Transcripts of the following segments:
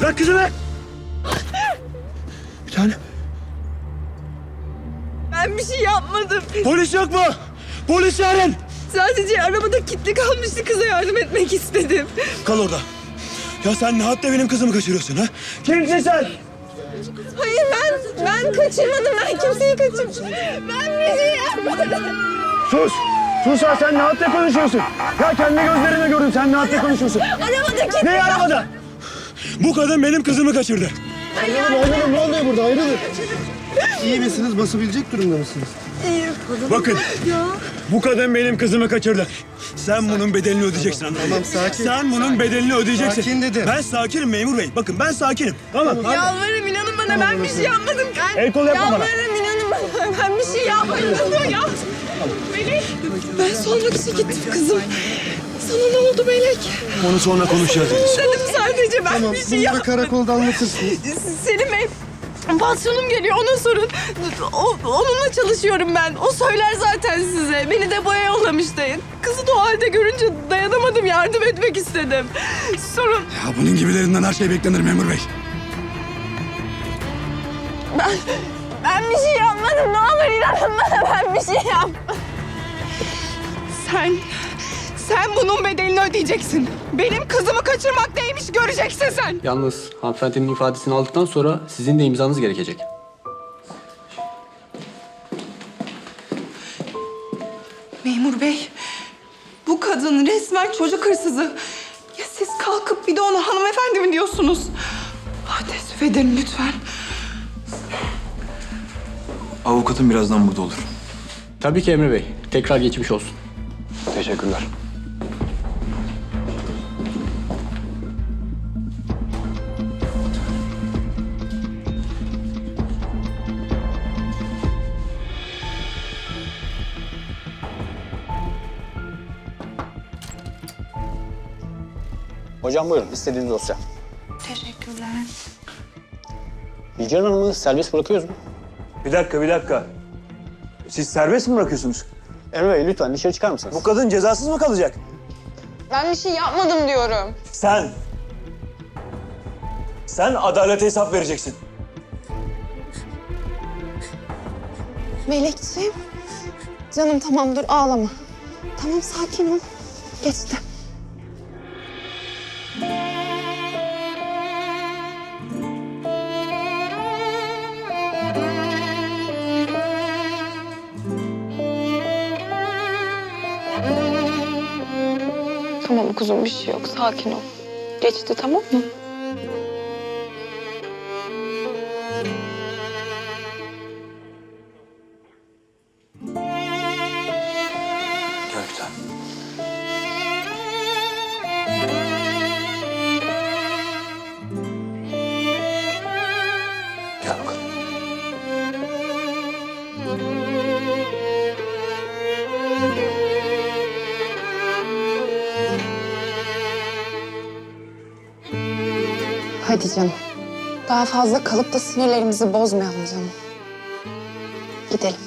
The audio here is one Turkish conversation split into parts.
Bırak kızımı. Bir tane. Ben bir şey yapmadım. Polis yok mu? Polis çağırın. Sadece arabada kilitli kalmıştı kıza yardım etmek istedim. Kal orada. Ya sen ne hatta benim kızımı kaçırıyorsun ha? Kimsin sen? Hayır ben ben kaçırmadım. Ben kimseyi kaçırmadım. Ben bir şey yapmadım. Sus. Sus ha sen ne hatta konuşuyorsun? Ya kendi gözlerimle gördüm sen ne hatta konuşuyorsun? Arabada kilitli. Ne arabada? Bu kadın benim kızımı kaçırdı. Ayrılın ayrılın ne oluyor burada ayrılın. İyi misiniz basabilecek durumda mısınız? Bakın. Bu kadın benim kızımı kaçırdı. Sen bunun bedelini ödeyeceksin anladın? Tamam, sakin. Sen bunun bedelini ödeyeceksin. Sakin dedim. Ben sakinim memur bey. Bakın ben sakinim. Tamam. hadi. Yalvarırım inanın bana ben bir şey yapmadım. Ben, El kol yapma bana. Yalvarırım inanın bana ben bir şey yapmadım. Ya. Melek. Ben sormak için gittim kızım. Sana ne oldu Melek? Onu sonra konuşacağız. Deniz. Dedim sadece ben Tamam bir şey bunu da yapmadım. karakolda anlatırsınız. Selim Bey, pansiyonum geliyor ona sorun. O, onunla çalışıyorum ben. O söyler zaten size. Beni de boya yollamıştı. Kızı da o halde görünce dayanamadım. Yardım etmek istedim. Sorun Ya bunun gibilerinden her şey beklenir memur bey. ben... Ben bir şey yapmadım. Ne olur inanın bana ben bir şey yapmadım. Sen... Sen bunun bedelini ödeyeceksin. Benim kızımı kaçırmak neymiş göreceksin sen. Yalnız hanımefendinin ifadesini aldıktan sonra sizin de imzanız gerekecek. Memur bey, bu kadın resmen çocuk hırsızı. Ya siz kalkıp bir de ona hanımefendi mi diyorsunuz? Ah, teessüf ederim lütfen. Avukatım birazdan burada olur. Tabii ki Emre Bey. Tekrar geçmiş olsun. Teşekkürler. Hocam buyurun istediğiniz dosya. Teşekkürler. Hicran Hanım'ı serbest bırakıyoruz mu? Bir dakika bir dakika. Siz serbest mi bırakıyorsunuz? Emre Bey lütfen dışarı çıkar mısınız? Bu kadın cezasız mı kalacak? Ben bir şey yapmadım diyorum. Sen. Sen adalete hesap vereceksin. Melekciğim. Canım tamam dur ağlama. Tamam sakin ol. Geçti. Bir şey yok. Sakin ol. Geçti tamam mı? Hadi canım. Daha fazla kalıp da sinirlerimizi bozmayalım canım. Gidelim.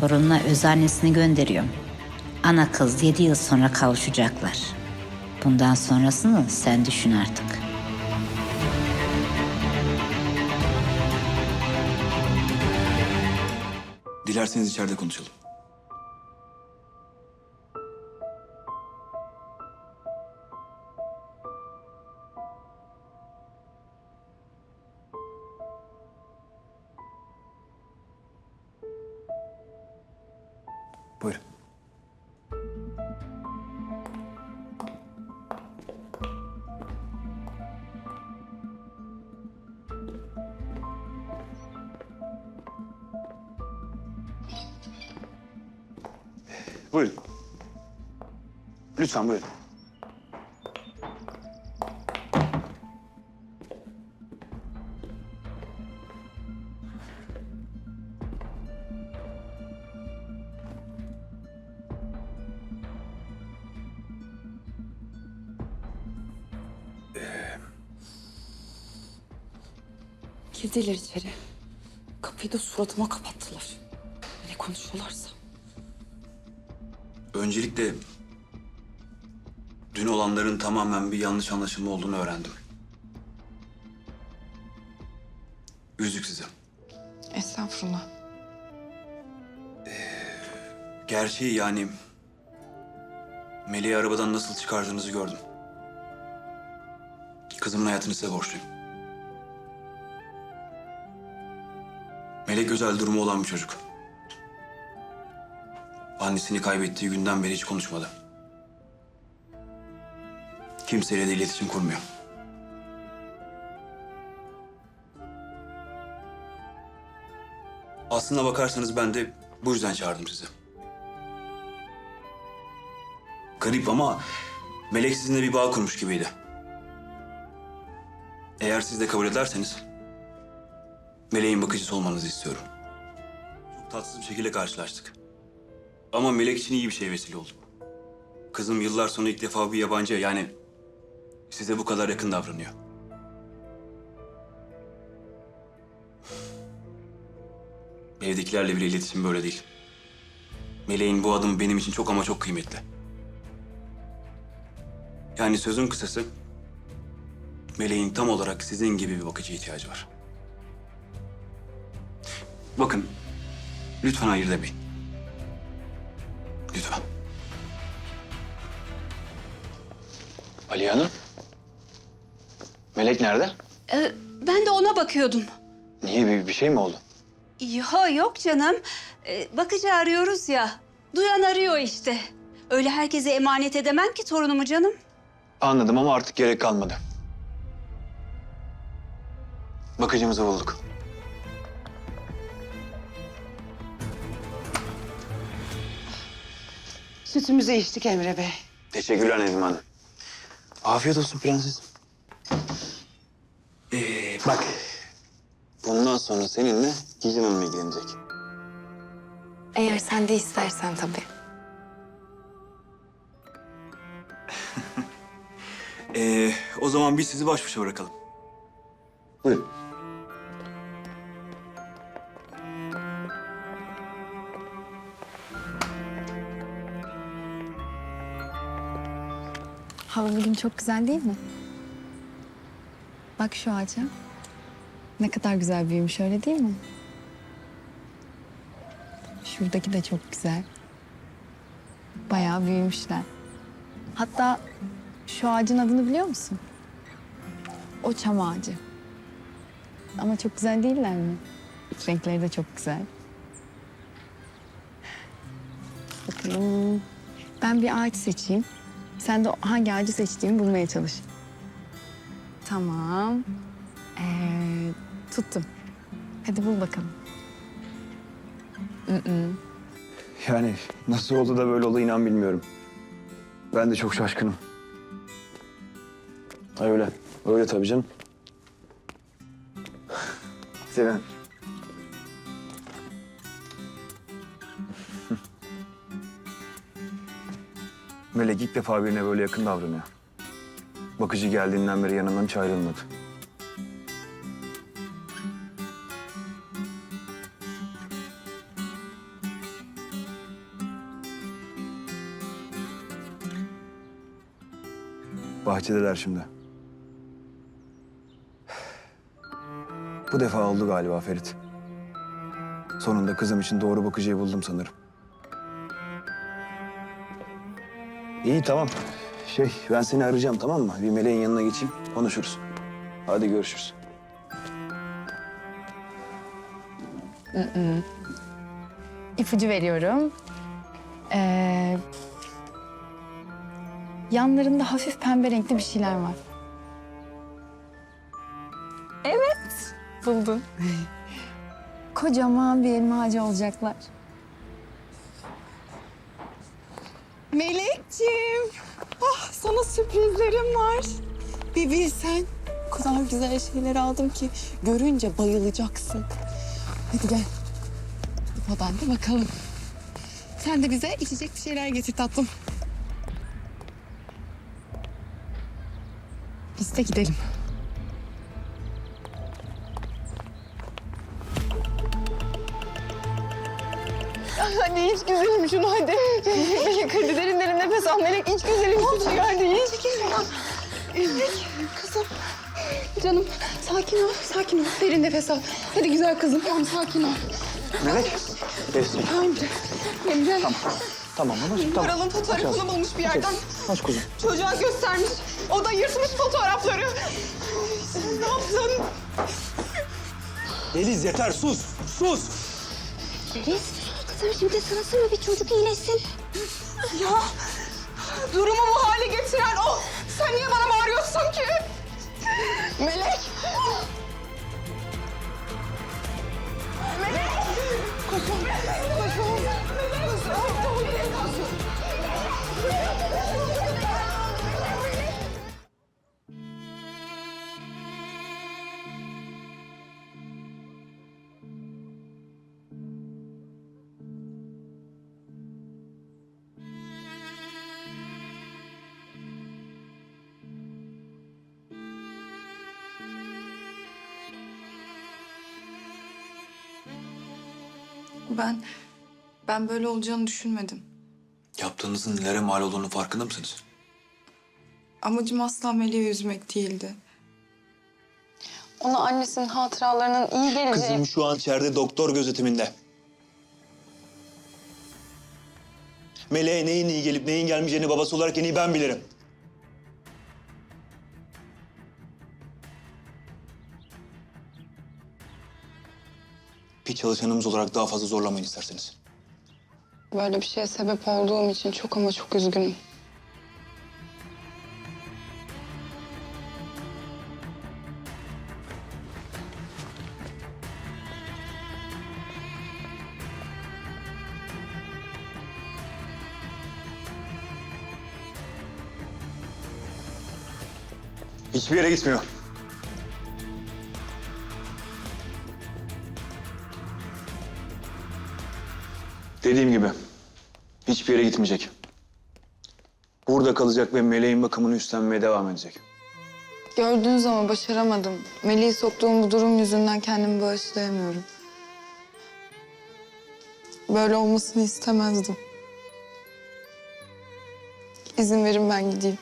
Torununa öz annesini gönderiyorum. Ana kız yedi yıl sonra kavuşacaklar. Bundan sonrasını sen düşün artık. Dilerseniz içeride konuşalım. Buyurun. Lütfen buyurun. Girdiler içeri. Kapıyı da suratıma kapattılar. Öncelikle dün olanların tamamen bir yanlış anlaşılma olduğunu öğrendim. Üzdük sizi. Estağfurullah. Gerçeği yani Melih'i arabadan nasıl çıkardığınızı gördüm. Kızımın hayatını size borçluyum. Melek özel durumu olan bir çocuk. Annesini kaybettiği günden beri hiç konuşmadı. Kimseyle de iletişim kurmuyor. Aslına bakarsanız ben de bu yüzden çağırdım sizi. Garip ama Melek sizinle bir bağ kurmuş gibiydi. Eğer siz de kabul ederseniz Melek'in bakıcısı olmanızı istiyorum. Çok tatsız bir şekilde karşılaştık. Ama Melek için iyi bir şey vesile oldu. Kızım yıllar sonra ilk defa bir yabancı yani size bu kadar yakın davranıyor. Evdekilerle bile iletişim böyle değil. Meleğin bu adımı benim için çok ama çok kıymetli. Yani sözün kısası Meleğin tam olarak sizin gibi bir bakıcı ihtiyacı var. Bakın, lütfen hayır demeyin. Lütfen. Aliye Hanım. Melek nerede? Ee, ben de ona bakıyordum. Niye bir, bir şey mi oldu? Yo, yok canım. Ee, bakıcı arıyoruz ya. Duyan arıyor işte. Öyle herkese emanet edemem ki torunumu canım. Anladım ama artık gerek kalmadı. Bakıcımızı bulduk. Sütümüzü içtik Emre Bey. Teşekkürler Nedim Hanım. Afiyet olsun prensesim. Ee, bak. Bundan sonra seninle Gizem Hanım ilgilenecek. Eğer sen de istersen tabii. Ee, o zaman biz sizi baş başa bırakalım. Buyurun. Hava bugün çok güzel değil mi? Bak şu ağaca. Ne kadar güzel büyümüş öyle değil mi? Şuradaki de çok güzel. Bayağı büyümüşler. Hatta şu ağacın adını biliyor musun? O çam ağacı. Ama çok güzel değiller mi? Renkleri de çok güzel. Bakalım. Ben bir ağaç seçeyim. Sen de hangi ağacı seçtiğimi bulmaya çalış. Tamam. Ee, tuttum. Hadi bul bakalım. Yani nasıl oldu da böyle oldu inan bilmiyorum. Ben de çok şaşkınım. Öyle. Öyle tabii canım. Seven. Melek ilk defa birine böyle yakın davranıyor. Bakıcı geldiğinden beri yanından hiç ayrılmadı. Bahçedeler şimdi. Bu defa oldu galiba Ferit. Sonunda kızım için doğru bakıcıyı buldum sanırım. İyi tamam. Şey ben seni arayacağım tamam mı? Bir meleğin yanına geçeyim konuşuruz. Hadi görüşürüz. İpucu veriyorum. Ee, yanlarında hafif pembe renkli bir şeyler var. Evet, buldum. Kocaman bir elma ağacı olacaklar. Melekciğim. Ah sana sürprizlerim var. Bir bilsen. O kadar güzel şeyler aldım ki görünce bayılacaksın. Hadi gel. Odanda bakalım. Sen de bize içecek bir şeyler getir tatlım. Biz de gidelim. Güzelim şunu hadi. Melek hadi derin derin nefes al. Melek iç güzelim şunu hadi iç. Kızım. Canım sakin ol, sakin ol. Derin nefes al. Hadi güzel kızım. Tamam sakin ol. Melek. Geçsin. Emre. Emre. Tamam babacığım tamam. Maral'ın fotoğrafını bulmuş bir yerden. Aç kuzum. Çocuğa göstermiş. O da yırtmış fotoğrafları. Sen ne yaptın? Deniz yeter sus. Sus. Deniz, kızım şimdi sırası mı bir çocuk iyileşsin? Ya durumu bu hale getiren o. Sen niye bana bağırıyorsun ki? Melek. Melek. Koşun. Koşun. Koşun. Ben, ben böyle olacağını düşünmedim. Yaptığınızın nelere mal olduğunu farkında mısınız? Amacım asla Melek'i üzmek değildi. Ona annesinin hatıralarının iyi geleceği... Kızım şu an içeride doktor gözetiminde. Meleğe neyin iyi gelip neyin gelmeyeceğini babası olarak en iyi ben bilirim. Çalışanımız olarak daha fazla zorlamayın isterseniz. Böyle bir şeye sebep olduğum için çok ama çok üzgünüm. Hiçbir yere gitmiyor. Dediğim gibi hiçbir yere gitmeyecek. Burada kalacak ve meleğin bakımını üstlenmeye devam edecek. Gördüğünüz ama başaramadım. Melek'i soktuğum bu durum yüzünden kendimi bağışlayamıyorum. Böyle olmasını istemezdim. İzin verin ben gideyim.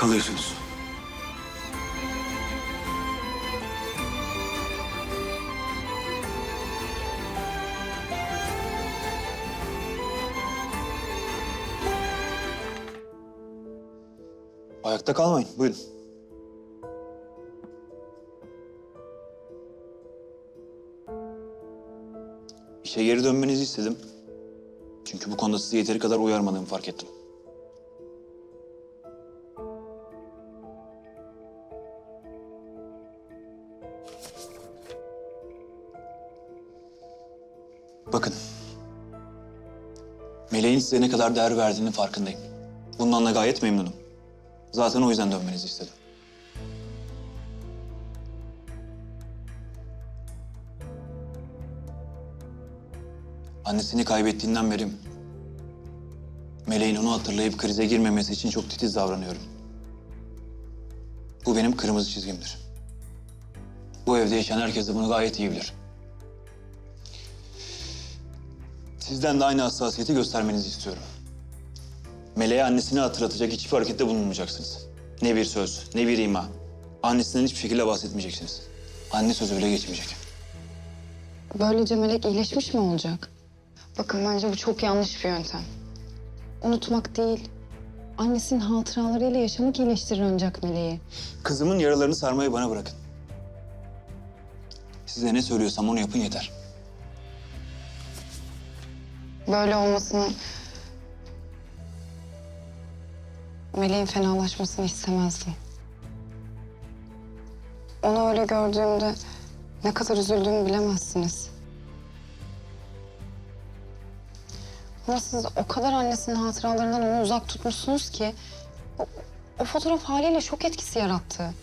Kalıyorsunuz. Ayakta kalmayın. Buyurun. İşe geri dönmenizi istedim. Çünkü bu konuda sizi yeteri kadar uyarmadığımı fark ettim. Bakın. Meleğin size ne kadar değer verdiğinin farkındayım. Bundan da gayet memnunum. Zaten o yüzden dönmenizi istedim. Annesini kaybettiğinden beri Meleğin onu hatırlayıp krize girmemesi için çok titiz davranıyorum. Bu benim kırmızı çizgimdir. Bu evde yaşayan herkes de bunu gayet iyi bilir. Sizden de aynı hassasiyeti göstermenizi istiyorum. Meleğe annesini hatırlatacak hiçbir harekette bulunmayacaksınız. Ne bir söz, ne bir ima. Annesinden hiçbir şekilde bahsetmeyeceksiniz. Anne sözü bile geçmeyecek. Böylece Melek iyileşmiş mi olacak? Bakın bence bu çok yanlış bir yöntem. Unutmak değil, annesinin hatıralarıyla yaşamak iyileştirir ancak Meleği. Kızımın yaralarını sarmayı bana bırakın. Size ne söylüyorsam onu yapın yeter. Böyle olmasını... Meleğin fenalaşmasını istemezdim. Onu öyle gördüğümde ne kadar üzüldüğümü bilemezsiniz. Ama siz o kadar annesinin hatıralarından onu uzak tutmuşsunuz ki... O, o fotoğraf haliyle şok etkisi yarattı.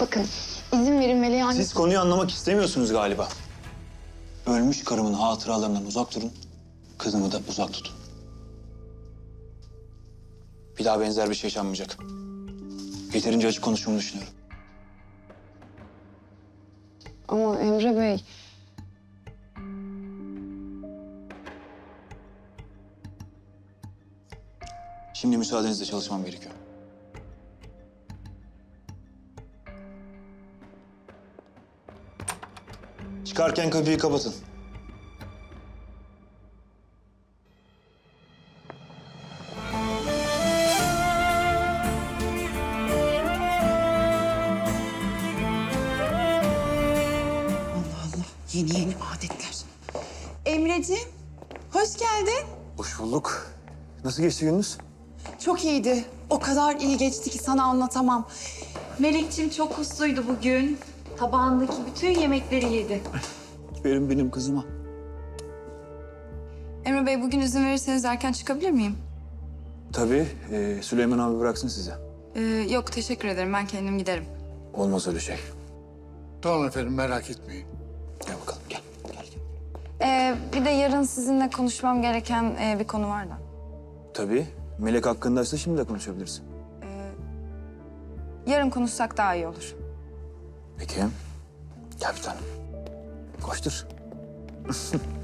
Bakın izin verin Meleği anne... Siz konuyu anlamak istemiyorsunuz galiba. Ölmüş karımın hatıralarından uzak durun. Kızımı da uzak tutun. Bir daha benzer bir şey yaşanmayacak. Yeterince açık konuştuğumu düşünüyorum. Ama Emre Bey... Şimdi müsaadenizle çalışmam gerekiyor. Çıkarken kapıyı kapatın. Allah Allah. Yeni yeni adetler. Emreciğim, hoş geldin. Hoş bulduk. Nasıl geçti gününüz? Çok iyiydi. O kadar iyi geçti ki sana anlatamam. Melekçim çok usluydu bugün. Tabağındaki bütün yemekleri yedi. Verin benim kızıma. Emre Bey bugün izin verirseniz erken çıkabilir miyim? Tabii. e, Süleyman abi bıraksın size. Ee, yok teşekkür ederim ben kendim giderim. Olmaz öyle şey. Tamam efendim merak etmeyin. Gel bakalım gel. gel, gel. Ee, bir de yarın sizinle konuşmam gereken e, bir konu var da. Tabii. Melek hakkındaysa şimdi de konuşabiliriz. Yarın konuşsak daha iyi olur. Peki. Gel bir tanem. Koştur.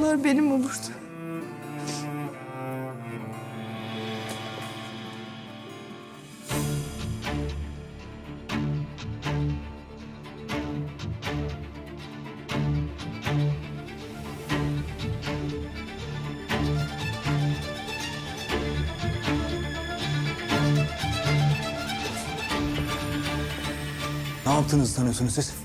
Dünyalar benim olurdu. Ne yaptığınızı sanıyorsunuz siz?